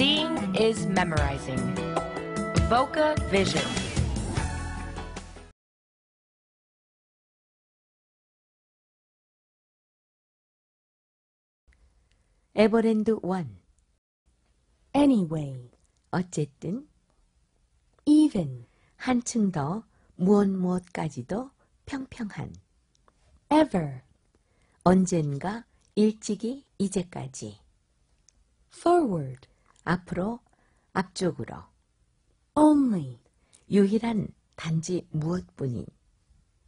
Seeing is memorizing. Voca Vision. 에버랜드 1 Anyway. 어쨌든 Even. 한층 더 무엇 무엇까지도 평평한 Ever. 언젠가 일찍이 이제까지 Forward. 앞으로 앞쪽으로 Only. 유일한 단지 무엇뿐인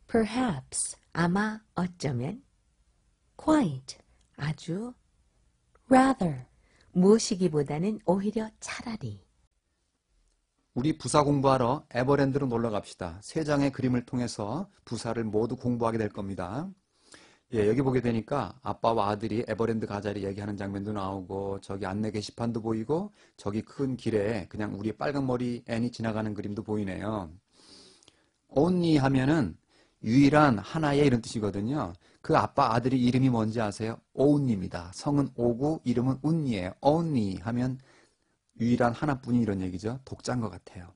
Perhaps. 아마 어쩌면 Quite. 아주 Rather. 무엇이기보다는 오히려 차라리 우리 부사 공부하러 에버랜드로 놀러 갑시다. 세 장의 그림을 통해서 부사를 모두 공부하게 될 겁니다. 예, 여기 보게 되니까 아빠와 아들이 에버랜드 가자리 얘기하는 장면도 나오고 저기 안내 게시판도 보이고 저기 큰 길에 그냥 우리 빨간 머리 앤이 지나가는 그림도 보이네요. only 하면은 유일한 하나의 이런 뜻이거든요. 그 아빠 아들이 이름이 뭔지 아세요? 오운입니다. 성은 오고 이름은 운이에요. only 하면 유일한 하나뿐인 이런 얘기죠. 독자인 것 같아요.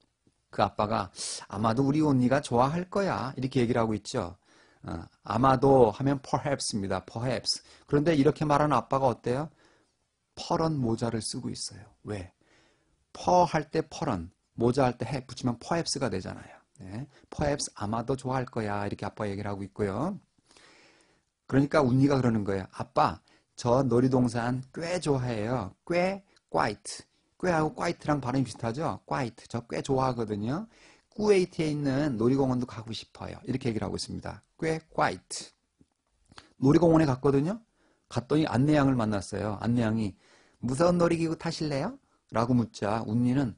그 아빠가 아마도 우리 언니가 좋아할 거야 이렇게 얘기를 하고 있죠. 어, 아마도 하면 perhaps입니다. perhaps. 그런데 이렇게 말하는 아빠가 어때요? 퍼런 모자를 쓰고 있어요. 왜? 퍼 할 때 퍼런, 모자 할 때 해 붙이면 perhaps가 되잖아요. 네. perhaps 아마도 좋아할 거야 이렇게 아빠 얘기를 하고 있고요. 그러니까 운니가 그러는 거예요. 아빠, 저 놀이동산 꽤 좋아해요. 꽤 quite. 꾀하고 quite랑 발음이 비슷하죠? quite. 저 꽤 좋아하거든요. 꾸웨이트에 있는 놀이공원도 가고 싶어요. 이렇게 얘기를 하고 있습니다. 꽤 quite. 놀이공원에 갔거든요. 갔더니 안내양을 만났어요. 안내양이 무서운 놀이기구 타실래요? 라고 묻자 운니는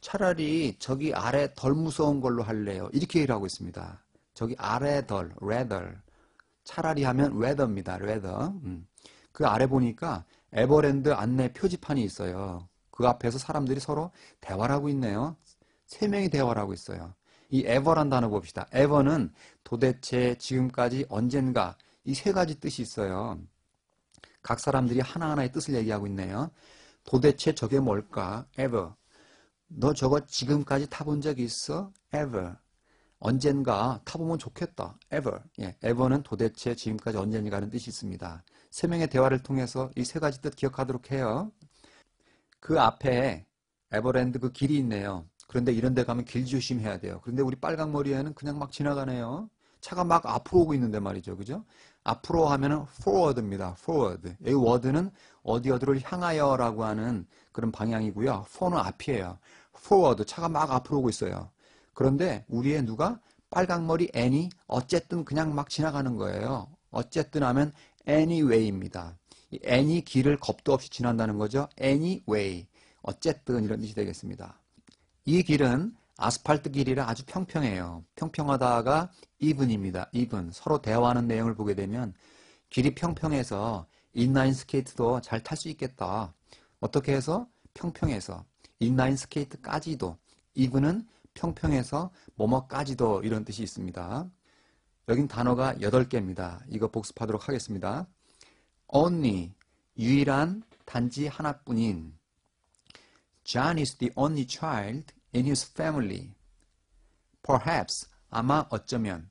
차라리 저기 아래 덜 무서운 걸로 할래요. 이렇게 얘기를 하고 있습니다. 저기 아래 덜, rather. 차라리 하면 rather입니다. rather. 음. 그 아래 보니까 에버랜드 안내 표지판이 있어요. 그 앞에서 사람들이 서로 대화를 하고 있네요. 세 명이 대화를 하고 있어요. 이 ever란 단어 봅시다. ever는 도대체 지금까지 언젠가 이 세 가지 뜻이 있어요. 각 사람들이 하나하나의 뜻을 얘기하고 있네요. 도대체 저게 뭘까? ever. 너 저거 지금까지 타본 적 있어? ever. 언젠가 타보면 좋겠다. ever. 예, ever는 도대체 지금까지 언젠가 하는 뜻이 있습니다. 세 명의 대화를 통해서 이 세 가지 뜻 기억하도록 해요. 그 앞에 에버랜드 그 길이 있네요. 그런데 이런 데 가면 길 조심해야 돼요. 그런데 우리 빨강머리에는 그냥 막 지나가네요. 차가 막 앞으로 오고 있는데 말이죠. 그죠? 앞으로 하면은 forward입니다. forward. 이 word는 어디 어디를 향하여 라고 하는 그런 방향이고요. for는 앞이에요. forward. 차가 막 앞으로 오고 있어요. 그런데 우리의 누가 빨강머리 N이 어쨌든 그냥 막 지나가는 거예요. 어쨌든 하면 anyway입니다. 이 N이 길을 겁도 없이 지난다는 거죠. anyway. 어쨌든 이런 뜻이 되겠습니다. 이 길은 아스팔트 길이라 아주 평평해요. 평평하다가 even입니다. even. 서로 대화하는 내용을 보게 되면 길이 평평해서 인라인 스케이트도 잘 탈 수 있겠다. 어떻게 해서? 평평해서. 인라인 스케이트까지도. even은 평평해서 뭐뭐까지도 이런 뜻이 있습니다. 여긴 단어가 8개입니다. 이거 복습하도록 하겠습니다. only, 유일한, 단지 하나뿐인. John is the only child in his family. Perhaps, 아마 어쩌면.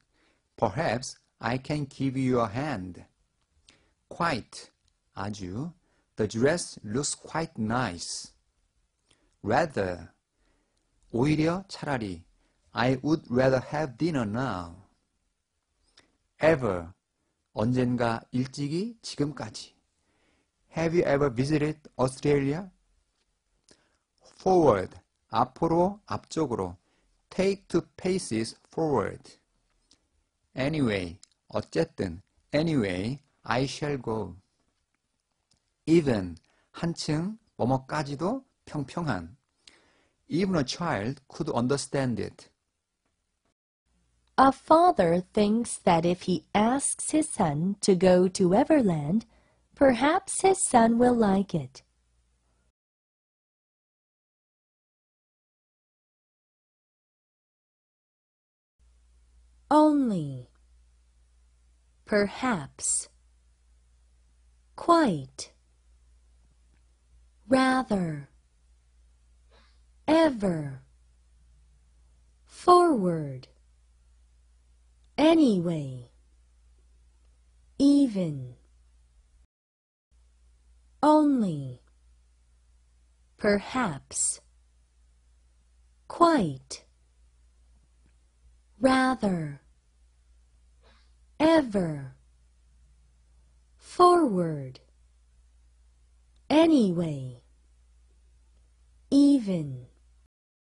Perhaps I can give you a hand. Quite, 아주. The dress looks quite nice. Rather, 오히려 차라리. I would rather have dinner now. Ever, 언젠가 일찍이 지금까지. Have you ever visited Australia? Forward, 앞으로, 앞쪽으로. Take two paces forward. Anyway, 어쨌든. Anyway, I shall go. Even, 한층, 뭐뭐까지도 평평한. Even a child could understand it. A father thinks that if he asks his son to go to Everland, perhaps his son will like it. Only. Perhaps. Quite. Rather. ever, forward, anyway, even, only, perhaps, quite, rather, ever, forward, anyway, even,